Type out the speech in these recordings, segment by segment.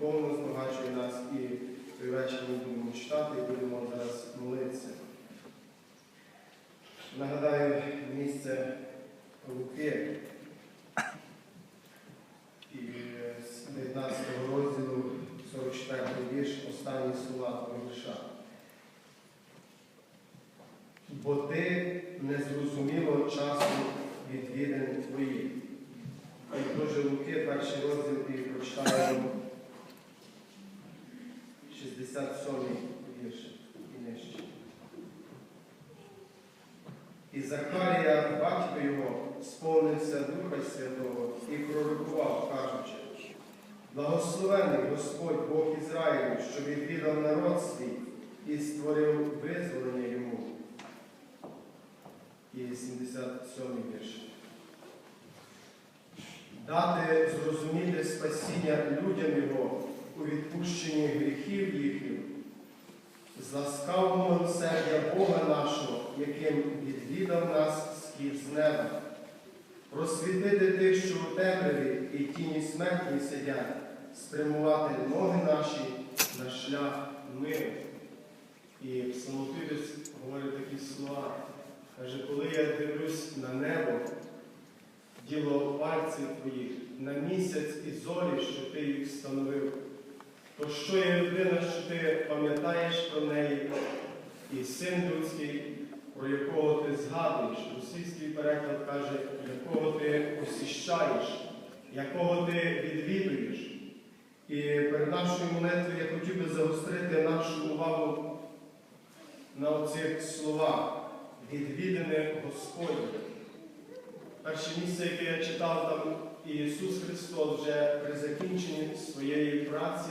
повно збагачує нас і той вечір ми будемо читати і будемо зараз молитися. Нагадаю місце Луки і з 19 розділу 44 вірш останні слова Павліша. Бо ти не зрозуміло часу відвідин твоїх. Дуже Луки, перший розділ і прочитаємо. 67 вірш і нижче. І Захарія, батько його, сповнився Духа Святого і пророкував, кажучи, Благословений Господь Бог Ізраїлю, що відвідав народ свій і створив визволення йому. І 77 вірш. Дати зрозуміти спасіння людям Його у відпущенні гріхів їхніх, з ласкавого милосердя Бога нашого, яким відвідав нас з неба, просвітити тих, що у темряві і тіні смертній сидять, спрямувати ноги наші на шлях миру. І Псалмотивець говорить такі слова. Каже, коли я дивлюсь на небо, діло пальців твоїх, на місяць і зорі, що ти їх встановив, то що є людина, що ти пам'ятаєш про неї, і син людський, про якого ти згадуєш, російський переклад каже, якого ти осіщаєш, якого ти відвідуєш. І перед нашою молитвою я хотів би загострити нашу увагу на оцих словах відвідане Господнє. Перше місце, яке я читав, там Ісус Христос вже при закінченні своєї праці,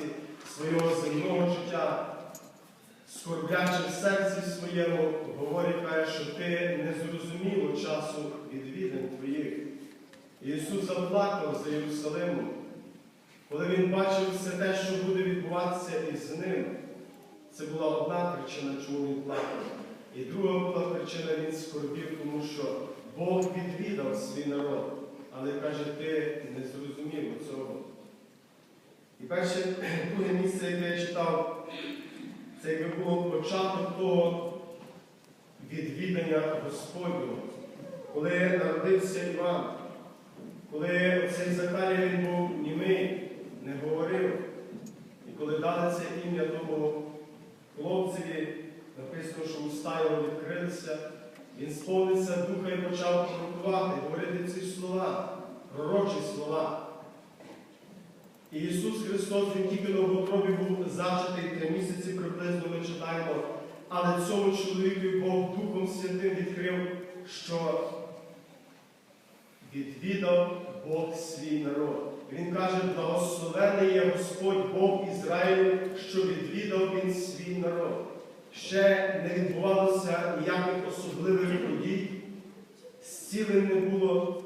свого земного життя, скорблячи в серці своєму, говорить, каже, що ти не зрозуміло часу відвідин твоїх. Ісус заплакав за Єрусалимом, коли Він бачив все те, що буде відбуватися із ним. Це була одна причина, чому він плакав. І друга була причина, він скорбів, тому що Бог відвідав свій народ, але каже, ти не зрозумів цього. І перше друге місце, яке я читав, це якби було початок того відвідання Господнього, коли народився Іван, коли цей Захарія він був німий, не говорив. І коли дали це ім'я тому хлопцеві, написано, що уста його відкрилися, він сповнився духа і почав пророкувати, говорити ці слова, пророчі слова. Ісус Христос, Він тільки на утробі був зачатий три місяці приблизно ми читаємо, але цьому чоловіку Бог Духом Святим відкрив, що відвідав Бог свій народ. Він каже, благословений є Господь Бог Ізраїлю, що відвідав він свій народ. Ще не відбувалося ніяких особливих подій, зцілень не було,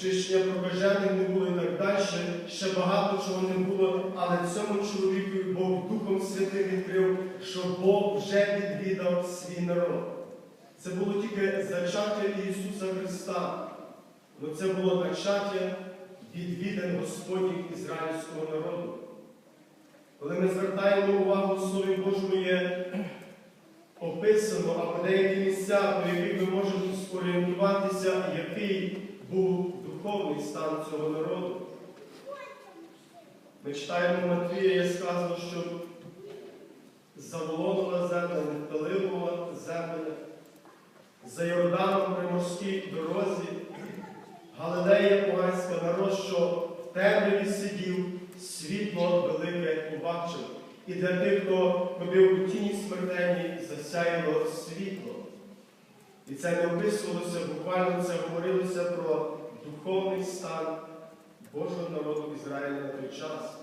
очищення пробежених не було і так далі, ще багато чого не було, але цьому чоловіку Бог Духом Святим відкрив, що Бог вже відвідав свій народ. Це було тільки зачаття Ісуса Христа, але це було зачаття відвідин Господніх ізраїльського народу. Коли ми звертаємо увагу в Слові Божому є описано або деякі місця, по яких ми можемо зорієнтуватися, який був духовний стан цього народу. Ми читаємо Матвія, є сказано, що заволодила земля, Нефталимова земля, за Йорданом при морській дорозі, Галилея Поганська народ, що в темряві сидів, світло велике побачив. І для тих, хто ходив у тіні смертельній, засяяло світло. І це не описувалося, буквально це говорилося про духовний стан Божого народу Ізраїля на той час.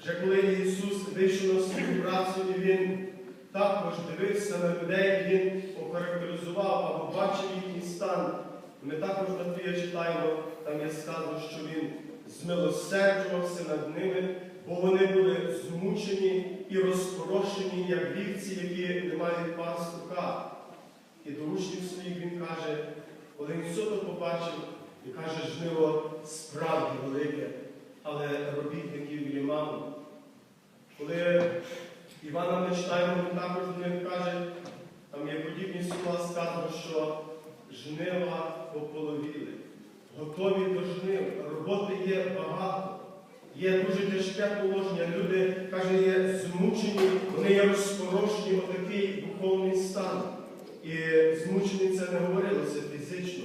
Вже коли Ісус вийшов на свою працю, і Він також дивився на людей, Він охарактеризував або бачив їхній стан. Ми також на Твоє читаємо, там є сказано, що Він змилосерджувався над ними, бо вони були змучені і розпорошені, як вівці, які не мають пастуха. І до учнів своїх він каже, коли він все то побачив, і каже, жниво справді велике, але робітників є мало. Коли Івана ми читаємо, він також до них каже, там є подібні слова сказано, що жнива пополовіли, готові до жнив, роботи є багато. Є дуже тяжке положення. Люди, каже, є змучені, вони є розпорошені в такий духовний стан. І змучений це не говорилося фізично.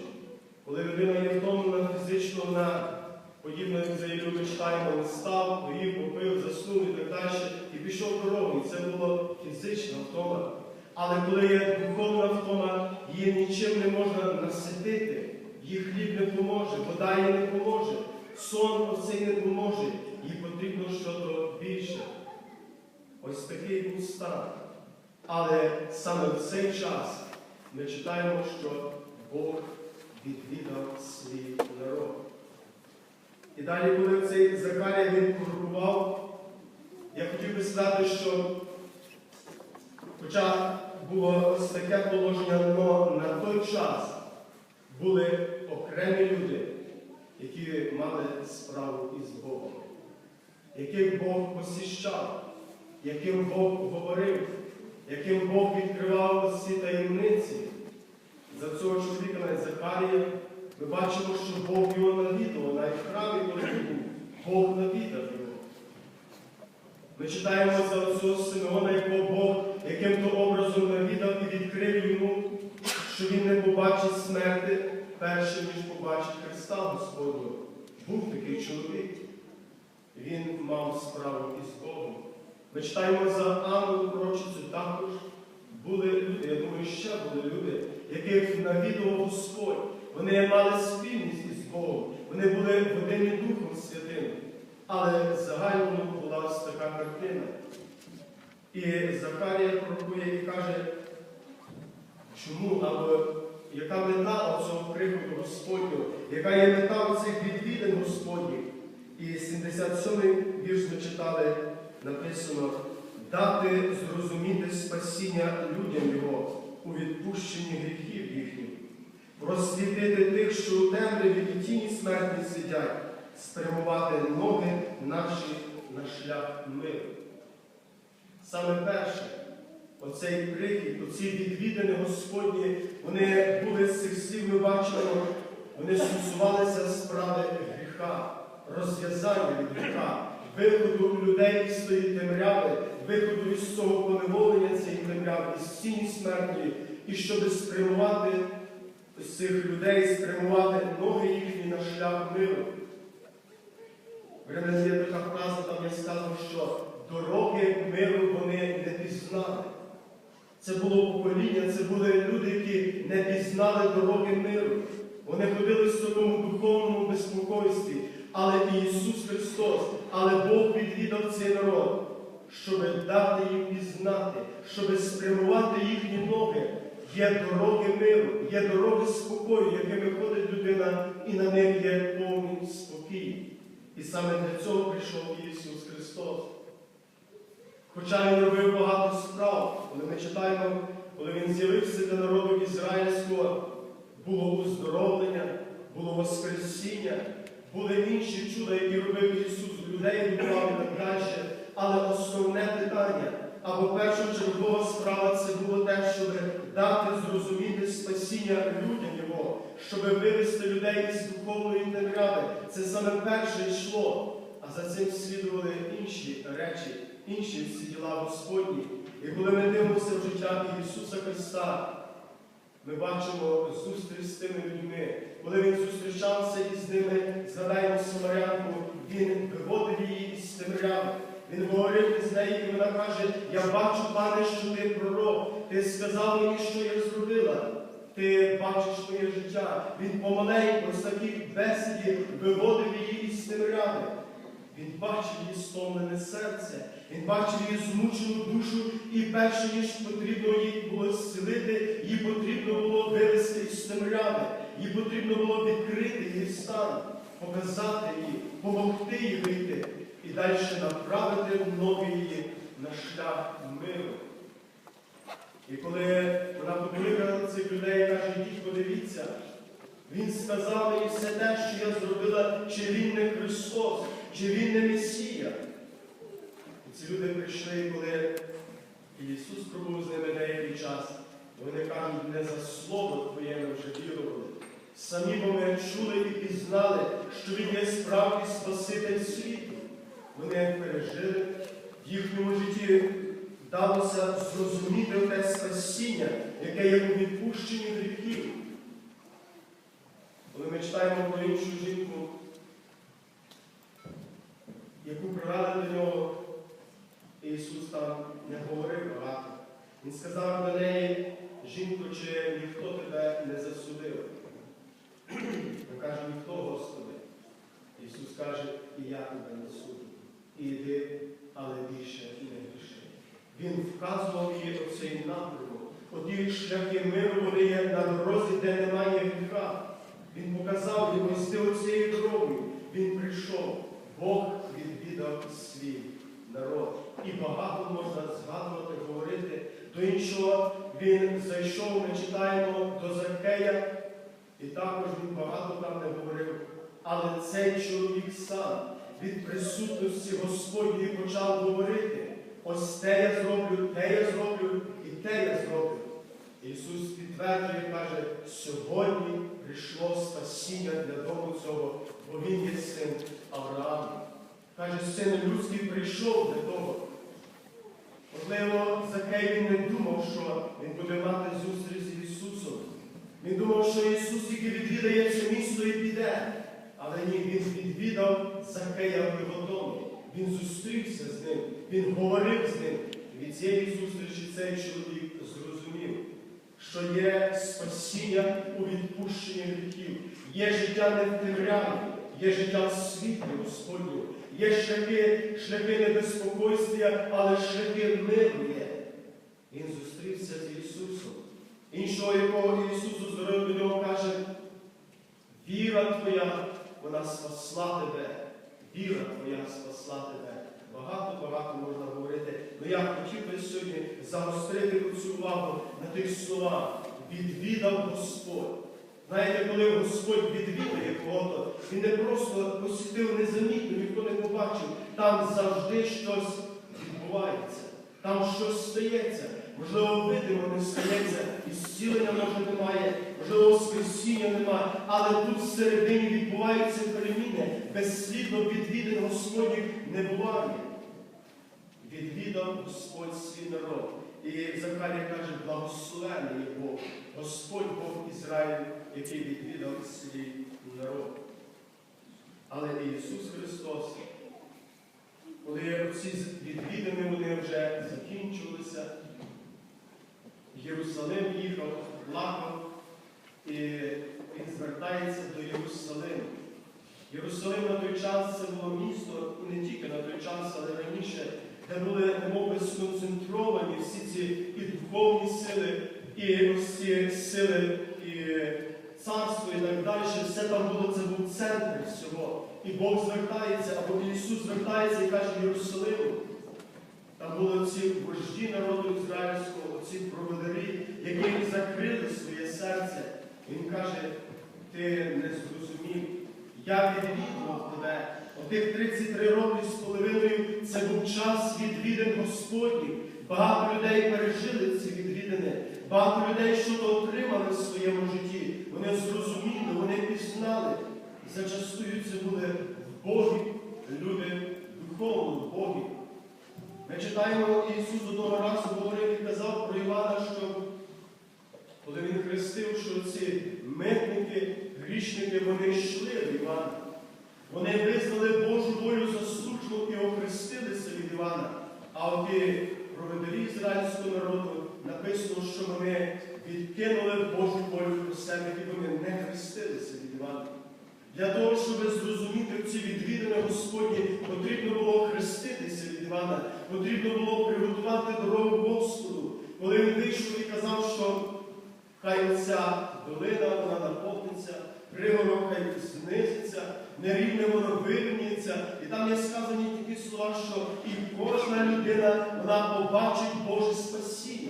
Коли людина є втомлена фізично, вона, подібно як за ми читаємо, став, поїв, попив, заснув і так далі, і пішов дорогою. Це було фізична втома. Але коли є духовна втома, її нічим не можна наситити, їй хліб не поможе, вода їй не поможе, сон оцей не поможе, їй потрібно щось більше. Ось такий був стан. Але саме в цей час ми читаємо, що Бог відвідав свій народ. І далі, коли цей Закарія він пророкував, я хотів би сказати, що хоча було таке положення, але на той час були окремі люди, які мали справу із Богом, яких Бог посіщав, яким Бог говорив, яким Бог відкривав усі таємниці. За цього чоловіка навіть Захарія, ми бачимо, що Бог його навідував, навіть в храмі, коли Бог навідав його. Ми читаємо за цього Симеона, якого Бог яким-то образом навідав і відкрив йому, що він не побачить смерти перше, ніж побачить Христа Господнього. Був такий чоловік. Він мав справу із Богом. Ми читаємо за Анну пророчицю також. Були люди, я думаю, ще були люди, яких навідував Господь. Вони мали спільність із Богом, вони були водені Духом Святим. Але загально була ось така картина. І Захарія пророкує і каже, чому або яка мета цього приходу Господнього, яка є мета оцих відвідин Господніх. І 77-й вірш ми читали, написано, дати зрозуміти спасіння людям Його у відпущенні гріхів їхніх, просвітити тих, що у темряві і тіні смертні сидять, спрямувати ноги наші на шлях миру. Саме перше, оцей прихід, оці відвідини Господні, вони були з цих слів, ми бачимо, вони стосувалися справи гріха, розв'язання від гріха, виходу людей із своєї темряви, виходу із цього поневолення цієї темряви, із тіні смертної, і щоб спрямувати цих людей, спрямувати ноги їхні на шлях миру. В є така фраза, там я сказав, що дороги миру вони не пізнали. Це було покоління, це були люди, які не пізнали дороги миру. Вони ходили в такому духовному безпокойстві. Але і Ісус Христос, але Бог відвідав цей народ, щоб дати їм пізнати, щоб спрямувати їхні ноги. Є дороги миру, є дороги спокою, якими ходить людина, і на них є повний спокій. І саме для цього прийшов Ісус Христос. Хоча Він робив багато справ, коли ми читаємо, коли Він з'явився для народу ізраїльського, було уздоровлення, було Воскресіння, були інші чуда, які робив Ісус, людей будував і так далі. Але основне питання, або першочергова справа це було те, щоб дати зрозуміти спасіння людям Його, щоб вивести людей із духовної темряви. Це саме перше йшло, а за цим слідували інші речі, інші всі діла Господні. І коли ми дивимося в життя Ісуса Христа, ми бачимо зустріч з тими людьми. Коли він зустрічався із ними, згадаємо Самарянку, він виводив її із темряви. Він говорив із нею, і вона каже, я бачу, пане, що ти пророк. Ти сказав мені, що я зробила. Ти бачиш моє життя. Він помаленьку з таких бесіді виводив її із темряви. Він бачив її стомлене серце, він бачив її змучену душу, і перше, ніж потрібно їй було зцілити, їй потрібно було вивести із темряви, їй потрібно було відкрити її стан, показати їй, допомогти їй вийти і далі направити ноги її на шлях миру. І коли вона покликала цих людей, каже, йдіть, подивіться, він сказав мені все те, що я зробила, чи він не Христос, чи він не Месія. Ці люди прийшли, коли Ісус пробув з ними деякий час, вони кажуть, не за слово Твоє ми вже вірували. Самі бо ми чули і пізнали, що Він є справді Спаситель світу. Вони пережили, в їхньому житті вдалося зрозуміти те спасіння, яке є у відпущенні гріхів. Коли ми читаємо про іншу жінку, яку привели до нього. Він сказав до неї, жінко, чи ніхто тебе не засудив? Він каже, ніхто, Господи. Ісус каже, і я тебе не суду. І йди, але більше не гріши. Він вказував їй оцей напрямок. Оті шляхи миру вони є на дорозі, де немає гріха. Він показав їм ось ти оцією дорогою. Він прийшов, Бог відвідав свій народ. І багато можна згадувати, говорити. До іншого він зайшов, ми читаємо до Закея, і також він багато там не говорив. Але цей чоловік сам від присутності Господньої почав говорити. Ось те я зроблю, те я зроблю і те я зроблю. Ісус підтверджує, каже, сьогодні прийшло спасіння для дому цього, бо Він є син син людський прийшов для того. Можливо, Закей він не думав, що він буде мати зустріч з Ісусом. Він думав, що Ісус тільки відвідає це місто і піде. Але ні, Він відвідав Закея в його домі. Він зустрівся з ним, він говорив з ним. І від цієї зустрічі цей чоловік зрозумів, що є спасіння у відпущенні гріхів, є життя не в темряві, є життя в світлі Господню, є шляхи, шляхи не але шляхи миру є. Він зустрівся з Ісусом. Іншого, якого Ісус здоров'я до нього каже, віра твоя, вона спасла тебе. Віра твоя спасла тебе. Багато-багато можна говорити. Але я хотів би сьогодні загострити цю увагу на тих словах. Відвідав Господь. Знаєте, коли Господь відвідує кого-то, Він не просто посітив незамітно, ніхто не побачив. Там завжди щось відбувається. Там щось стається. Можливо, видимо не стається, і зцілення може немає, можливо, воскресіння немає, але тут всередині відбуваються переміни. Безслідно відвідин Господніх не буває. Відвідав Господь свій народ. І Захарія каже, благословений Бог, Господь Бог Ізраїль, який відвідав свій народ. Але Ісус Христос, коли ці відвідини вони вже закінчилися, Єрусалим їхав, плакав, і він звертається до Єрусалиму. Єрусалим на той час це було місто, і не тільки на той час, але раніше, де були немови сконцентровані всі ці і сили, і ці сили, і царство, і так далі. Все там було, це був центр всього. І Бог звертається, або Ісус звертається і каже Єрусалиму. Там були ці вожді народу ізраїльського, ці проводарі, які закрили своє серце. Він каже, ти не зрозумів, я відвідував тебе. Отих 33 роки з половиною це був час відвідин Господніх. Багато людей пережили ці відвідини, багато людей щось отримали в своєму житті. Вони зрозуміли, вони пізнали. Зачастую це були в Богі люди духовно в Богі. Ми читаємо, Ісус одного разу говорив і казав про Івана, що коли Він хрестив, що ці митники, грішники, вони йшли в Івана. Вони визнали Божу волю за службу і охрестилися від Івана. А от і проведері ізраїльського народу написано, що вони відкинули Божу волю про себе і вони не хрестилися від Івана. Для того, щоб зрозуміти ці відвідини Господні, потрібно було хреститися від Івана, потрібно було приготувати дорогу Господу. Коли він вийшов і казав, що хай ця долина вона наповниться, пригорок хай знизиться, нерівне воно вирівнюється. І там є сказані такі слова, що і кожна людина вона побачить Боже спасіння.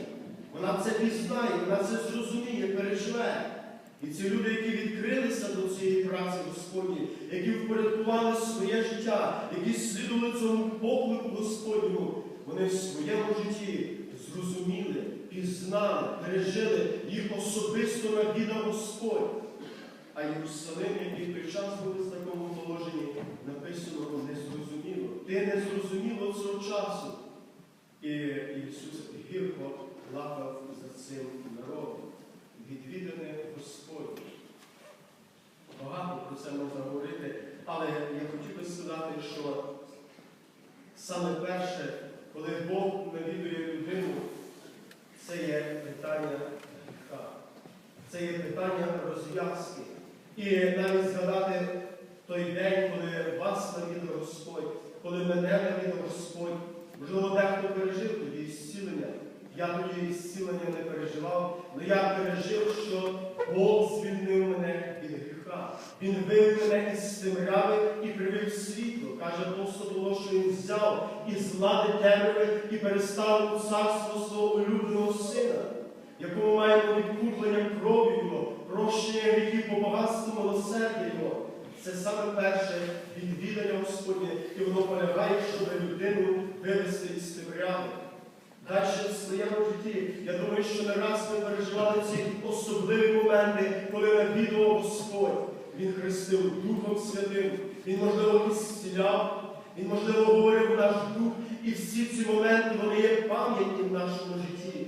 Вона це пізнає, вона це зрозуміє, переживе. І ці люди, які відкрилися до цієї праці Господні, які впорядкували своє життя, які слідували цьому поклику Господньому, вони в своєму житті зрозуміли, пізнали, пережили, їх особисто навідав Господь. А Єрусалим, який в той час був в такому положенні, написано не зрозуміло. Ти не зрозуміло цього часу. І Ісус гірко плакав за цим народом. відвідане Господь. Багато про це можна говорити, але я хотів би сказати, що саме перше, коли Бог навідує людину, це це є питання гріха. Це є питання розв'язки. І навіть згадати той день, коли вас навідав Господь, коли мене навідав Господь, можливо, дехто пережив тоді зцілення. Я тоді зцілення не переживав, але я пережив, що Бог звільнив мене від гріха. Він вивів мене із темряви і привів в світло. Каже апостол Павло, що він взяв із влади темряви у царство свого улюбленого сина, якому маємо відкуплення кров'ю Його, прощення гріхів по багатству милосердя Його. Це саме перше відвідання Господнє, і воно полягає, щоб людину вивести із темряви. Далі в своєму житті, я думаю, що не раз ми переживали ці особливі моменти, коли навідував Господь. Він хрестив Духом Святим, Він, можливо, ісціляв, Він, можливо, говорив наш дух, і всі ці моменти вони є пам'ятні в нашому житті.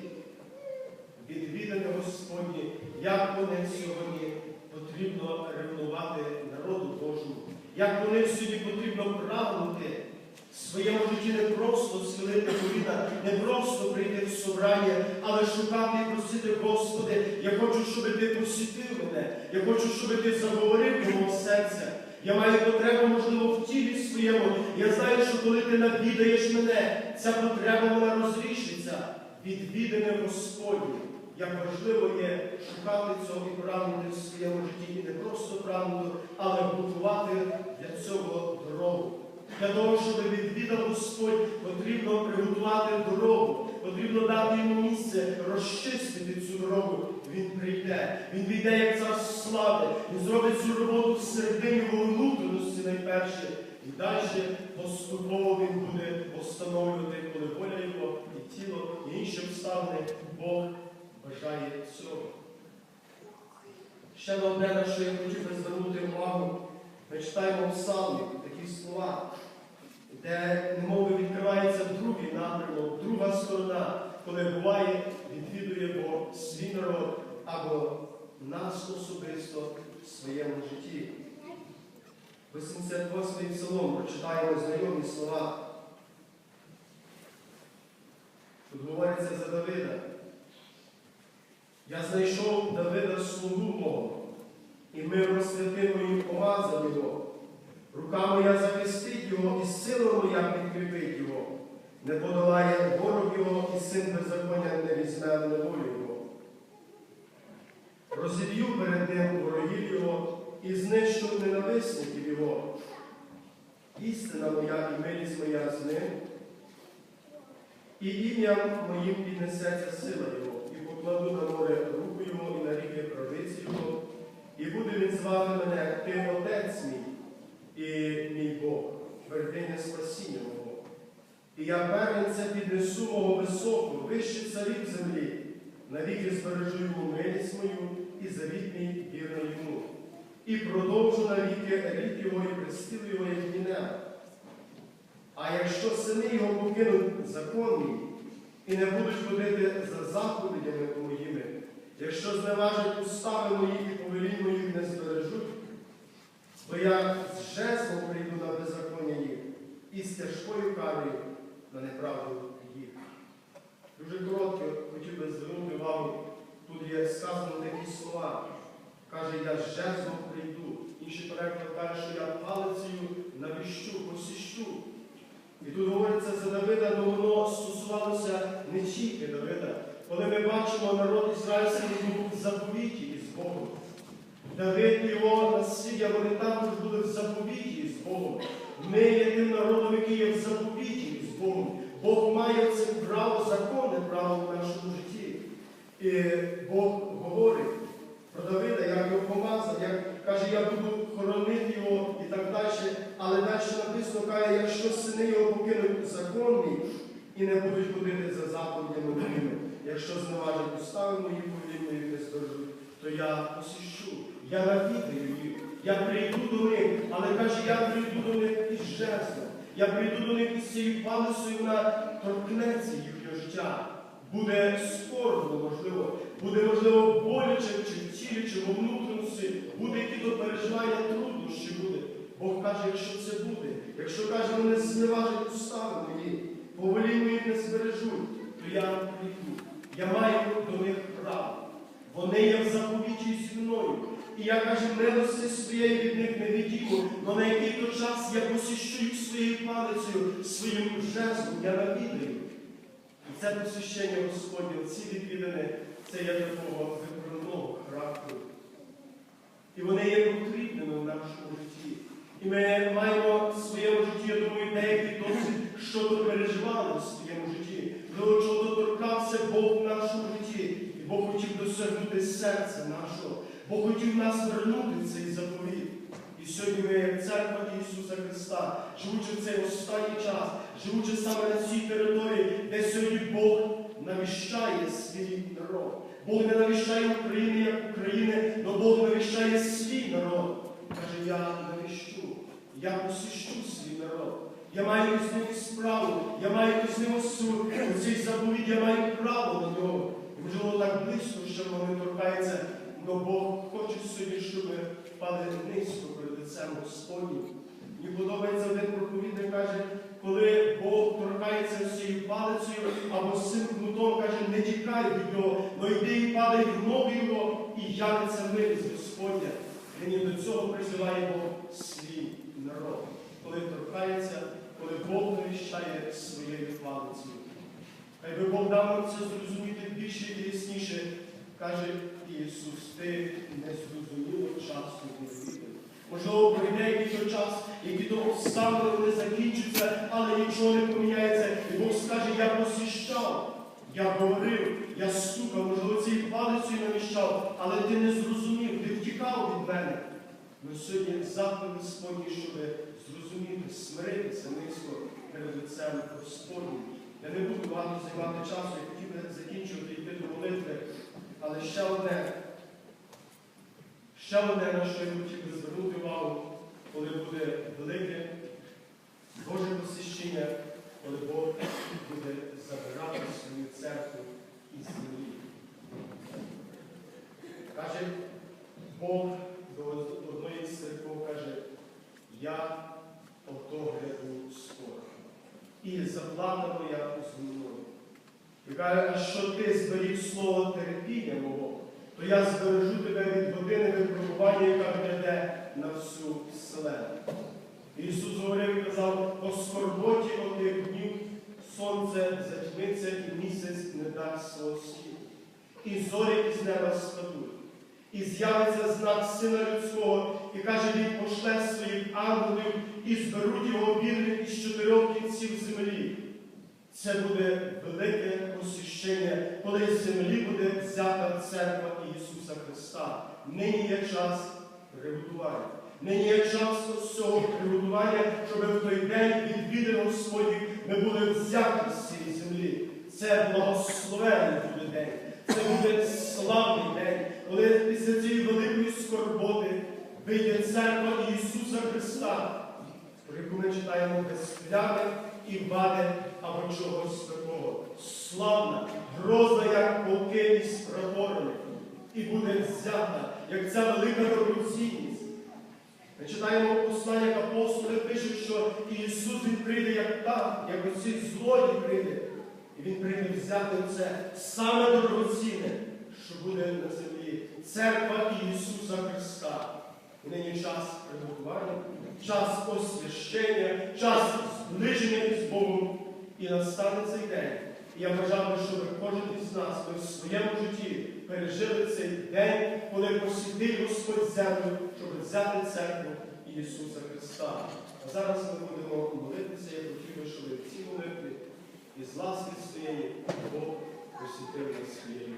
Відвідання Господнє, як вони сьогодні потрібно ревнувати народу Божому, як вони сьогодні потрібно прагнути в своєму житті не просто схилити коліна, не просто прийти в собрання, але шукати і просити, Господи, я хочу, щоб Ти посітив мене, я хочу, щоб Ти заговорив мого серця. Я маю потребу, можливо, в тілі своєму. Я знаю, що коли ти навідаєш мене, ця потреба вона розрішиться. Відвідане Господнє. Як важливо є шукати цього і в своєму житті, і не просто прагнути, але готувати для цього дорогу. Для того, щоб відвідав Господь, потрібно приготувати дорогу, потрібно дати йому місце, розчистити цю дорогу. Він прийде, він війде як цар слави, він зробить цю роботу всередині найперше. І далі поступово він буде встановлювати, коли воля його, і тіло, і інші обставини Бог бажає цього. Ще одне, на що я хотів би звернути увагу, ми читаємо псалмі такі слова, де немови відкривається другий напрямок, друга сторона, коли буває, відвідує Бог свій народ або нас особисто в своєму житті. 88-й псалом прочитаємо знайомі слова. Тут говориться за Давида. Я знайшов Давида слугу мого, і ми розсвятимо і помазав його. Рука моя захистить його, і сила моя підкріпить його. Не подолає ворог його, і син беззаконня не візьме в неволю його. Розіб'ю перед ним ворогів його і знищу ненависників його. Істина моя і милість моя з ним, і ім'ям моїм піднесеться сила його, і покладу на море руку його, і на ріки правиці його, і буде він звати мене, ти отець мій, і мій Бог, твердиня спасіння мого. І я первенця піднесу мого високу, вище царів землі, навіки збережу йому милість мою і завіт мій вірно йому. І продовжу навіки рід його і престіл його, як мене. А якщо сини його покинуть закон мій і не будуть ходити за заповідями моїми, якщо зневажать устави мої і повелінь моїх не збережуть, то я з жезлом прийду на беззаконня їх і з тяжкою карою на неправду їх. Дуже коротко хотів би звернути увагу, тут є сказано такі слова. Каже, я з жезлом прийду. Інший переклад каже, що я палицею навіщу, посіщу. І тут говориться за Давида, але воно стосувалося не тільки Давида. Коли ми бачимо народ ізраїльський був в заповіті із Богом. Давид і його насилля, вони також були в заповіті із Богом. Ми є тим народом, який є в заповіті із Богом. Бог має це право, законне право в нашому житті. І Бог говорить про Давида, як як каже, я буду хоронити його і так далі. Але далі написано, каже, якщо сини його покинуть закон і не будуть ходити за заповідями моїми, якщо зневажать устави мої повільні не збережуть, то я посіщу, я навідаю їх, я прийду до них, але каже, я прийду до них із жезлом, я прийду до них із цією палицею, вона торкнеться їхнього життя. Буде скорбно, можливо, буде, можливо, боляче, чи тілі, чи в внутрішності, буде які то переживання, труднощі буде. Бог каже, якщо це буде, якщо каже, вони не зневажать устави мої, повелінь моїх не збережуть, то я прийду, Я маю до них право. Вони є в заповіті зі мною. І я каже, милости своєї від них не відійму, але на який то час я посіщу їх своєю палицею, своїм жезлом, я навідаю. Це посвящення Господнє, ці відвідини, це є такого виправного характеру. І вони є потрібними в нашому житті. І ми маємо в своєму житті, я думаю, деякі досить що-то переживали в своєму житті, до чого торкався Бог в нашому житті. І Бог хотів досягнути серця нашого, Бог хотів нас вернути в цей заповіт. І сьогодні ми, як церква Ісуса Христа, живучи в цей останній час, живучи саме на цій території, де сьогодні Бог навіщає свій народ. Бог не навіщає України як України, але Бог навіщає свій народ. Каже, я навіщу, я посіщу свій народ. Я маю з ним справу, я маю з ним суд. У цій заповіді я маю право на нього. І можливо так близько, що воно не торкається, але Бог хоче сьогодні, щоб впали низько перед лицем Господнім. Мені подобається один проповідник каже, коли Бог торкається цією палицею або з цим кнутом, каже, не тікай від нього, но йди і падай в ноги його, і явиться милість Господня. Нині до цього призиває Бог свій народ, коли торкається, коли Бог навіщає своєю палицею. Хай би Бог дав нам це зрозуміти більше і ясніше, каже Ісус, ти незрозуміло часу не. Можливо, пройде якийсь час, які то обставини вони закінчаться, але нічого не поміняється. І Бог скаже, я посіщав, я говорив, я стукав, можливо, цією палицею навіщав, але ти не зрозумів, ти втікав від мене. Ми сьогодні заклик Господній, щоб зрозуміти, смиритися низько перед лицем Господнім. Я не буду багато займати часу, я хотів би закінчувати йти до молитви, але ще одне. Ще одне, на що я хотів би звернути увагу, коли буде велике Боже посвящення, коли Бог буде забирати свою церкву із землі. Каже Бог до одної з церков каже, я ото скоро. І заплата моя зі мною. І каже, а що ти зберіг слово терпіння мого, то я збережу тебе від години випробування, яка прийде на всю вселену. Ісус говорив і казав, по скорботі отих днів сонце затьмиться і місяць не дасть свого світу. І зорі із неба спадуть. І з'явиться знак Сина Людського, і каже, він пошле своїх ангелів і зберуть його вірних із чотирьох кінців землі. Це буде велике посвящення, коли з землі буде взята церква Ісуса Христа. Нині є час приготування. Нині є час ось цього приготування, щоб в той день відвідин Господніх ми були взяті з цієї землі. Це благословенний буде день. Це буде славний день, коли після цієї великої скорботи вийде церква Ісуса Христа, про яку ми читаємо без плями і вади або чогось такого. Славна, грозна, як полки із прапорами, і буде взята, як ця велика доброцінність. Ми читаємо послання як апостоли пишуть, що Ісус Він прийде як так, як оці злодій прийде. І Він прийде взяти це саме дорогоцінне, що буде на землі. Церква Ісуса Христа. І нині час приготування, час освящення, час зближення із Богом. І настане цей день. І я би, щоб кожен із нас ми в своєму житті пережили цей день, коли посітив Господь землю, щоб взяти церкву Ісуса Христа. А зараз ми будемо молитися, я хотів би, щоб ці молитви із ласки своєї Бог посітив нас своєю